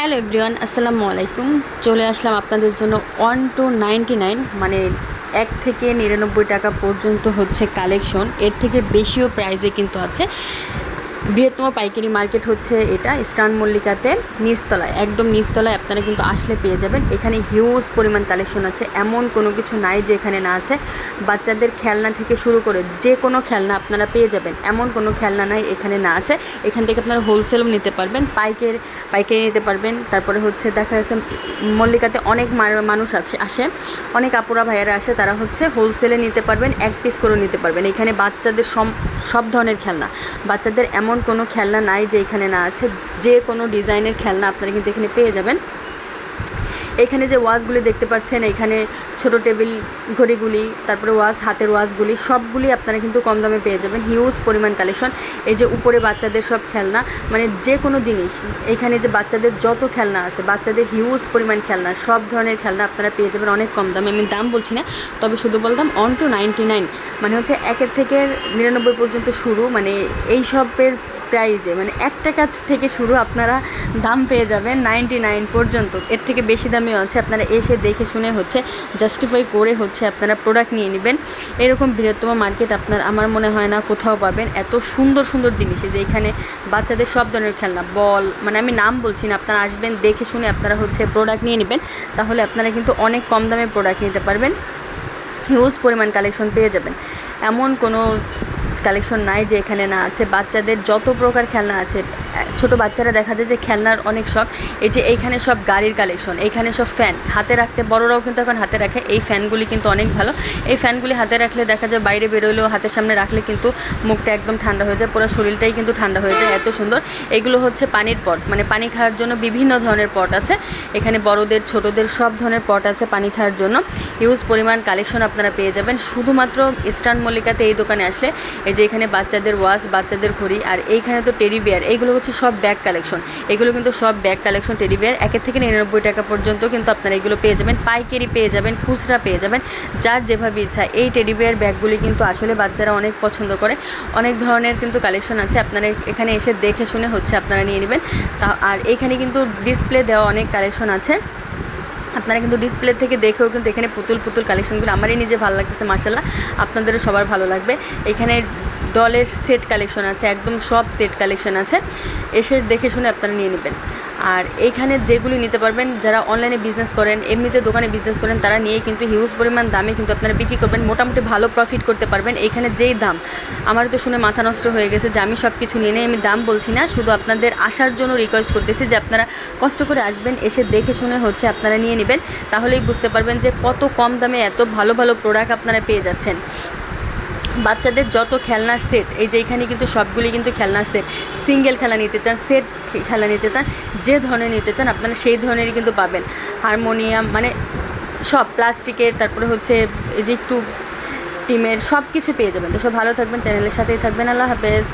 Hello everyone, আসসালামু আলাইকুম। চলে আসলাম আপনাদের জন্য ওয়ান টু নাইনটি নাইন মানে এক থেকে নিরানব্বই টাকা পর্যন্ত হচ্ছে কালেকশন। এর থেকে বেশিও প্রাইজে কিন্তু আছে। বৃহত্তম পাইকারি মার্কেট হচ্ছে এটা ইস্টার্ন মল্লিকাতে, নিচতলায়, একদম নিচতলায় আপনারা কিন্তু আসলে পেয়ে যাবেন। এখানে হিউজ পরিমাণ কালেকশন আছে, এমন কোনো কিছু নাই যে এখানে না আছে। বাচ্চাদের খেলনা থেকে শুরু করে যে কোনো খেলনা আপনারা পেয়ে যাবেন, এমন কোনো খেলনা নাই এখানে না আছে। এখান থেকে আপনারা হোলসেলও নিতে পারবেন, পাইকের, পাইকারি নিতে পারবেন। তারপরে হচ্ছে দেখা যাচ্ছে মল্লিকাতে অনেক মানুষ আছে, আসে। অনেক আপুরা, ভাইয়ারা আসে, তারা হচ্ছে হোলসেলে নিতে পারবেন, এক পিস করে নিতে পারবেন। এখানে বাচ্চাদের সম, সব ধরনের খেলনা। বাচ্চাদের এমন কোনো খেলনা নাই যে এখানে না আছে। যে কোনো ডিজাইনের খেলনা আপনারা কিন্তু এখানে পেয়ে যাবেন। এখানে যে ওয়াজগুলি দেখতে পাচ্ছেন, এখানে ছোট টেবিল ঘড়িগুলি, তারপরে ওয়াজ হাতের ওয়াজগুলি সবগুলি আপনারা কিন্তু কম দামে পেয়ে যাবেন। হিউজ পরিমাণ কালেকশন। এই যে উপরে বাচ্চাদের সব খেলনা মানে যে কোনো জিনিস, এখানে যে বাচ্চাদের যত খেলনা আছে, বাচ্চাদের হিউজ পরিমাণ খেলনা, সব ধরনের খেলনা আপনারা পেয়ে যাবেন অনেক কম দামে। আমি দাম বলছি না, তবে শুধু বলতাম অন টু নাইনটি নাইন মানে হচ্ছে একের থেকে নিরানব্বই পর্যন্ত শুরু মানে এই সবের প্রাইজে মানে এক টাকা থেকে শুরু আপনারা দাম পেয়ে যাবেন নাইনটি নাইন পর্যন্ত। এর থেকে বেশি দামিও আছে, আপনারা এসে দেখে শুনে হচ্ছে জাস্টিফাই করে হচ্ছে আপনারা প্রোডাক্ট নিয়ে নেবেন। এরকম বৃহত্তম মার্কেট আপনার আমার মনে হয় না কোথাও পাবেন। এত সুন্দর সুন্দর জিনিস যে এখানে বাচ্চাদের সব ধরনের খেলনা, বল মানে আমি নাম বলছি না, আপনারা আসবেন, দেখে শুনে আপনারা হচ্ছে প্রোডাক্ট নিয়ে নেবেন, তাহলে আপনারা কিন্তু অনেক কম দামে প্রোডাক্ট নিতে পারবেন। হিউজ পরিমাণ কালেকশন পেয়ে যাবেন। এমন কোনো কালেকশন নাই যে এখানে না আছে। বাচ্চাদের যত প্রকার খেলনা আছে ছোট বাচ্চারা দেখা যায় যে খেলনার অনেক শখ। এই যে এইখানে সব গাড়ির কালেকশন এইখানে সব ফ্যান হাতে রাখতে বড়রাও কিন্তু এখন হাতে রাখে। এই ফ্যানগুলি কিন্তু অনেক ভালো। এই ফ্যানগুলি হাতে রাখলে দেখা যায় বাইরে বেরোলেও হাতের সামনে রাখলে কিন্তু মুখটা একদম ঠান্ডা হয়ে যায়, পুরো শরীরটাই কিন্তু ঠান্ডা হয়ে যায়, এত সুন্দর। এগুলো হচ্ছে পানির পট মানে পানি খাওয়ার জন্য বিভিন্ন ধরনের পট আছে। এখানে বড়দের, ছোটদের সব ধরনের পট আছে পানি খাওয়ার জন্য। হিউজ পরিমাণ কালেকশন আপনারা পেয়ে যাবেন। শুধুমাত্র ইস্টার্ন মল্লিকাতে এই দোকানে আসলে এই যে এখানে বাচ্চাদের ওয়াশ বাচ্চাদের ঘড়ি, আর এইখানে তো টেডি বিয়ার এইগুলো হচ্ছে সব ব্যাগ কালেকশন এগুলো কিন্তু সব ব্যাগ কালেকশন টেডি বিয়ার একের থেকে নিরানব্বই টাকা পর্যন্ত কিন্তু আপনারা এগুলো পেয়ে যাবেন। পাইকারি পেয়ে যাবেন, খুচরা পেয়ে যাবেন। যার যেভাবে ইচ্ছা, এই টেডি বিয়ার ব্যাগগুলি কিন্তু আসলে বাচ্চারা অনেক পছন্দ করে। অনেক ধরনের কিন্তু কালেকশন আছে। আপনারা এখানে এসে দেখে শুনে হচ্ছে আপনারা নিয়ে নেবেন। তা, আর এখানে কিন্তু ডিসপ্লে দেওয়া অনেক কালেকশন আছে। আপনারা কিন্তু ডিসপ্লে থেকে দেখেও কিন্তু এখানে পুতুল পুতুল কালেকশনগুলো আমারই নিজে ভালো লাগতেছে মাসাল্লাহ আপনাদেরও সবার ভালো লাগবে। এখানে ডলের সেট কালেকশন আছে, একদম সব সেট কালেকশন আছে। এসে দেখে শুনে আপনারা নিয়ে নেবেন। আর এইখানে যেগুলি নিতে পারবেন, যারা অনলাইনে বিজনেস করেন, এমনিতে দোকানে বিজনেস করেন, তারা নিয়ে কিন্তু হিউজ পরিমাণ দামে কিন্তু আপনারা বিক্রি করবেন। মোটামুটি ভালো প্রফিট করতে পারবেন। এইখানে যেই দাম, আমার তো শুনে মাথা নষ্ট হয়ে গেছে যে আমি সব কিছু নিয়ে নেই, আমি দাম বলছি না, শুধু আপনাদের আসার জন্য রিকোয়েস্ট করতেছি যে আপনারা কষ্ট করে আসবেন, এসে দেখে শুনে হচ্ছে আপনারা নিয়ে নেবেন। তাহলেই বুঝতে পারবেন যে কত কম দামে এত ভালো ভালো প্রোডাক্ট আপনারা পেয়ে যাচ্ছেন। বাচ্চাদের যত খেলনার সেট, এই যে এখানে কিন্তু সবগুলি কিন্তু খেলনার সেট, সিঙ্গেল খেলা নিতে চান, সেট খেলা নিতে চান, যে ধরনের নিতে চান আপনারা সেই ধরনেরই কিন্তু পাবেন। হারমোনিয়াম মানে সব, প্লাস্টিকের, তারপরে হচ্ছে এই যে একটু টিমের সব কিছু পেয়ে যাবেন। তো সব ভালো থাকবেন, চ্যানেলের সাথেই থাকবেন। আল্লাহ হাফেজ।